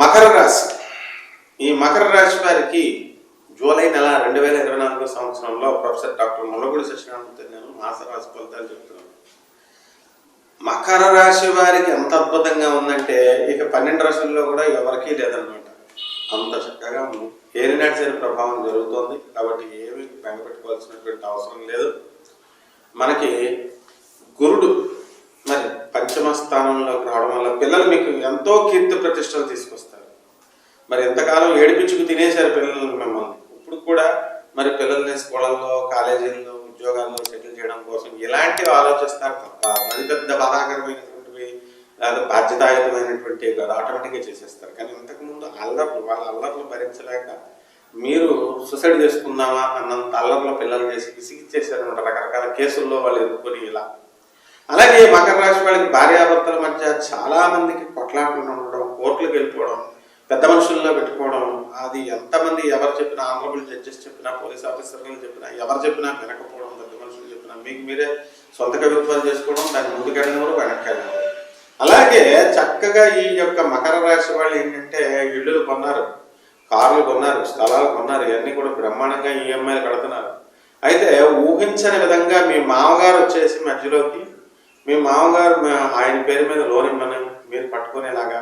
మకర రాశి. ఈ మకర రాశి వారికి జూలై నెల రెండు వేల ఇరవై నాలుగో సంవత్సరంలో ప్రొఫెసర్ డాక్టర్ ముల్లగుడి సత్యనారాయణతో నేను మాస రాశి ఫలితాలు చెప్తున్నాను. మకర రాశి వారికి ఎంత అద్భుతంగా ఉందంటే ఇక పన్నెండు రాశుల్లో కూడా ఎవరికీ లేదనమాట అంత చక్కగా ఉంది. ఏలినాటి శని ప్రభావం జరుగుతుంది. కాబట్టి ఏమీ బెంగపెట్టుకోవాల్సినటువంటి అవసరం లేదు. మనకి గురుడు మరి పంచమ స్థానంలోకి రావడం వల్ల పిల్లలు మీకు ఎంతో కీర్తి ప్రతిష్టలు తీసుకొస్తారు. మరి ఎంతకాలం ఏడిపించుకు తినేశారు పిల్లలు మిమ్మల్ని? ఇప్పుడు కూడా మరి పిల్లల్ని స్కూళ్ళల్లో కాలేజీల్లో ఉద్యోగాల్లో సెటిల్ చేయడం కోసం ఇలాంటివి ఆలోచిస్తారు తప్ప అది పెద్ద బాధాకరమైనటువంటివి లేదా బాధ్యతాయుతమైనటువంటి కాదు ఆటోమేటిక్గా చేసేస్తారు. కానీ ఇంతకుముందు అల్లర్లు వాళ్ళ అల్లర్లు భరించలేక మీరు సూసైడ్ చేసుకుందామా అన్నంత అల్లర్లో పిల్లలు చేసి విసిగిచ్చేసారనమాట రకరకాల కేసుల్లో వాళ్ళు ఎదుర్కొని ఇలా అలాగే మకర రాశి వాళ్ళకి భార్యాభర్తల మధ్య చాలా మందికి కొట్లాటలు ఉండడం కోర్టులకు వెళ్ళిపోవడం పెద్ద మనుషుల్లో పెట్టుకోవడం అది ఎంతమంది ఎవరు చెప్పినా ఆనరబుల్ జడ్జెస్ చెప్పినా పోలీస్ ఆఫీసర్లు చెప్పినా ఎవరు చెప్పినా వినకపోవడం పెద్ద మనుషులు చెప్పినా మీకు మీరే సొంత కవిత్వాలు చేసుకోవడం దాన్ని ముందుకెళ్ళినవారు వెనక్కెళ్ళినవారు అలాగే చక్కగా ఈ యొక్క మకర రాశి వాళ్ళు ఏంటంటే ఇళ్ళు కొన్నారు కార్లు కొన్నారు స్థలాలు కొన్నారు ఇవన్నీ కూడా బ్రహ్మాండంగా ఈఎంఐలు కడుతున్నారు. అయితే ఊహించని విధంగా మీ మామగారు వచ్చేసి మధ్యలోకి మీ మామగారు ఆయన పేరు మీద లోన్ ఇమ్మని మీరు పట్టుకునేలాగా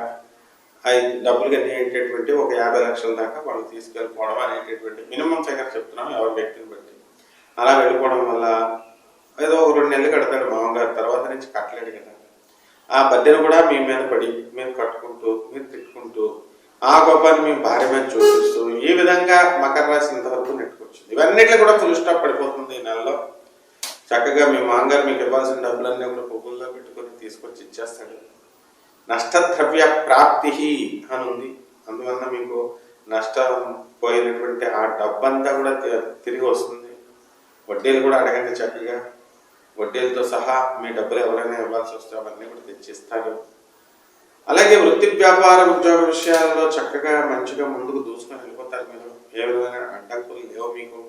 అవి డబ్బులు కట్టేటటువంటి ఒక యాభై లక్షల దాకా వాళ్ళు తీసుకెళ్ళిపోవడం అనేటటువంటి మినిమం ఫిగర్ చెప్తున్నాం ఎవరి వ్యక్తిని బట్టి. అలా వెళ్ళిపోవడం వల్ల ఏదో ఒక రెండు నెలలు కడతాడు మామగారు తర్వాత నుంచి కట్టలేడు కదా. ఆ బద్దెను కూడా మీ మీద పడి మీరు కట్టుకుంటూ మీరు తిట్టుకుంటూ ఆ కోపాన్ని మేము భార్య మీద చూపిస్తూ ఈ విధంగా మకర రాశి ఇంతవరకు నెట్టుకొచ్చింది. ఇవన్నిట్లో కూడా ఫుల్ స్టాప్ పడిపోతుంది ఈ నెలలో. చక్కగా మీ మాంగారు మీకు ఇవ్వాల్సిన డబ్బులన్నీ కూడా పువ్వుల్లో పెట్టుకొని తీసుకొచ్చి ఇచ్చేస్తాడు. నష్టద్రవ్య ప్రాప్తి అని ఉంది. అందువలన మీకు నష్టం పోయినటువంటి ఆ డబ్బంతా కూడా తిరిగి వస్తుంది. వడ్డీలు కూడా అడగండి చక్కగా. వడ్డీలతో సహా మీ డబ్బులు ఎవరైనా ఇవ్వాల్సి వస్తే అవన్నీ కూడా తెచ్చిస్తారు అలాగే వృత్తి వ్యాపార ఉద్యోగ విషయాల్లో చక్కగా మంచిగా ముందుకు దూసుకొని వెళ్ళిపోతారు మీరు. ఏ విధమైన అడ్డంకులు లేవు మీకు.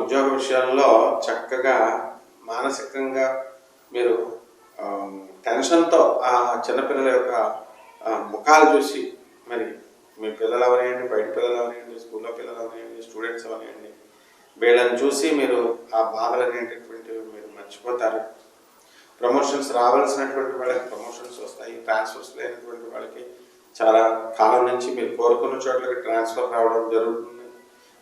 ఉద్యోగ విషయాల్లో చక్కగా మానసికంగా మీరు టెన్షన్తో ఆ చిన్నపిల్లల యొక్క ముఖాలు చూసి మరి మీ పిల్లలు అవనివ్వండి బయట పిల్లలు అవనివ్వండి స్కూల్లో పిల్లలు అవనివ్వండి స్టూడెంట్స్ అవనివ్వండి వీళ్ళని చూసి మీరు ఆ బాధలు అనేటటువంటివి మీరు మర్చిపోతారు. ప్రమోషన్స్ రావాల్సినటువంటి వాళ్ళకి ప్రమోషన్స్ వస్తాయి ట్రాన్స్ఫర్స్ లేనటువంటి వాళ్ళకి చాలా కాలం నుంచి మీరు కోరుకున్న చోట్లకి ట్రాన్స్ఫర్ రావడం జరుగుతుంది.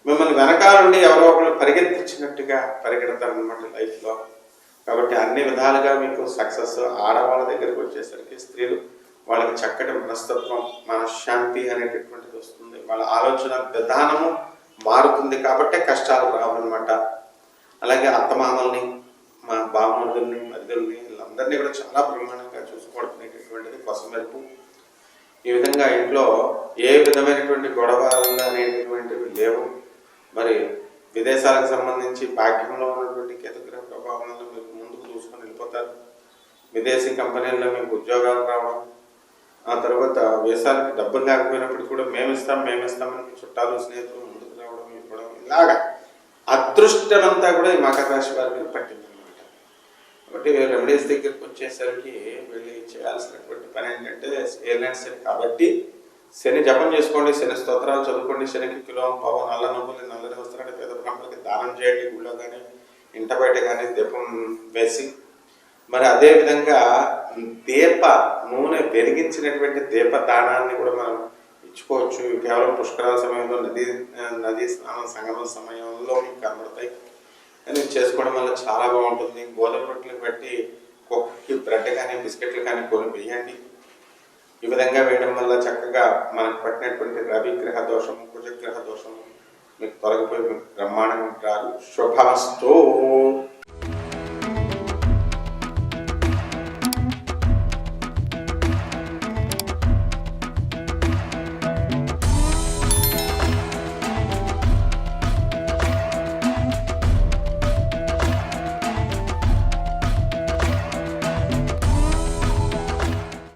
మిమ్మల్ని వెనకాల నుండి ఎవరో ఒకరు పరిగెత్తించినట్టుగా పరిగెడతారనమాట లైఫ్లో. కాబట్టి అన్ని విధాలుగా మీకు సక్సెస్ ఆడవాళ్ళ దగ్గరికి వచ్చేసరికి స్త్రీలు వాళ్ళకి చక్కటి మనస్తత్వం మనశ్శాంతి అనేటటువంటిది వస్తుంది. వాళ్ళ ఆలోచన విధానము మారుతుంది కాబట్టే కష్టాలు రావన్నమాట. అలాగే అత్తమామల్ని మా బామ్మర్దుల్ని మరిదుల్ని వీళ్ళందరినీ కూడా చాలా బ్రహ్మాండంగా చూసుకోవడం అనేటటువంటిది కొసమెరుపు ఈ విధంగా ఇంట్లో ఏ విధమైనటువంటి గొడవ అనేటటువంటివి లేవు. మరి విదేశాలకు సంబంధించి భాగ్యంలో ఉన్నటువంటి కేతుగ్రహ ప్రభావాలను మీరు ముందుకు చూసుకొని వెళ్ళిపోతారు. విదేశీ కంపెనీల్లో మీకు ఉద్యోగాలు రావడం ఆ తర్వాత వేసాలకి డబ్బులు లేకపోయినప్పుడు కూడా మేము ఇస్తాం మేము ఇస్తామని చుట్టాలు స్నేహితులు ముందుకు రావడం ఇవ్వడం ఇలాగా అదృష్టమంతా కూడా ఈ మకర రాశి వారికి పట్టిందనమాట పట్టింది అనమాట కాబట్టి రెమెడీస్ దగ్గరికి వచ్చేసరికి వెళ్ళి చేయాల్సినటువంటి పని ఏంటంటే ఎయిర్లైన్స్ కాబట్టి శని జపం చేసుకోండి శని స్తోత్రాలు చదువుకోండి శనికి కిలో పావు నల్ల నువ్వులు నల్లని వస్తున్నాడు పేద బ్రాహ్మణులకి దానం చేయండి గుళ్ళో కానీ ఇంట బయట కానీ దీపం వేసి. మరి అదే విధంగా దీప నూనె వెలిగించినటువంటి దీప దానాన్ని కూడా మనం ఇచ్చుకోవచ్చు. కేవలం పుష్కరాల సమయంలో నది నదీ స్నానం సంగమ సమయంలో మీకు కనబడతాయి కానీ చేసుకోవడం వల్ల చాలా బాగుంటుంది. గోధుమ రొట్టెలు పెట్టి కుక్కకి బ్రెడ్ కానీ బిస్కెట్లు కానీ కొని వేయండి. ఈ విధంగా వేయడం వల్ల చక్కగా మనకు పట్టినటువంటి రవి గ్రహ దోషము కుజగ్రహ దోషము మీకు తొలగిపోయి బ్రహ్మాండంగా ఉంటారు. శుభాస్తో.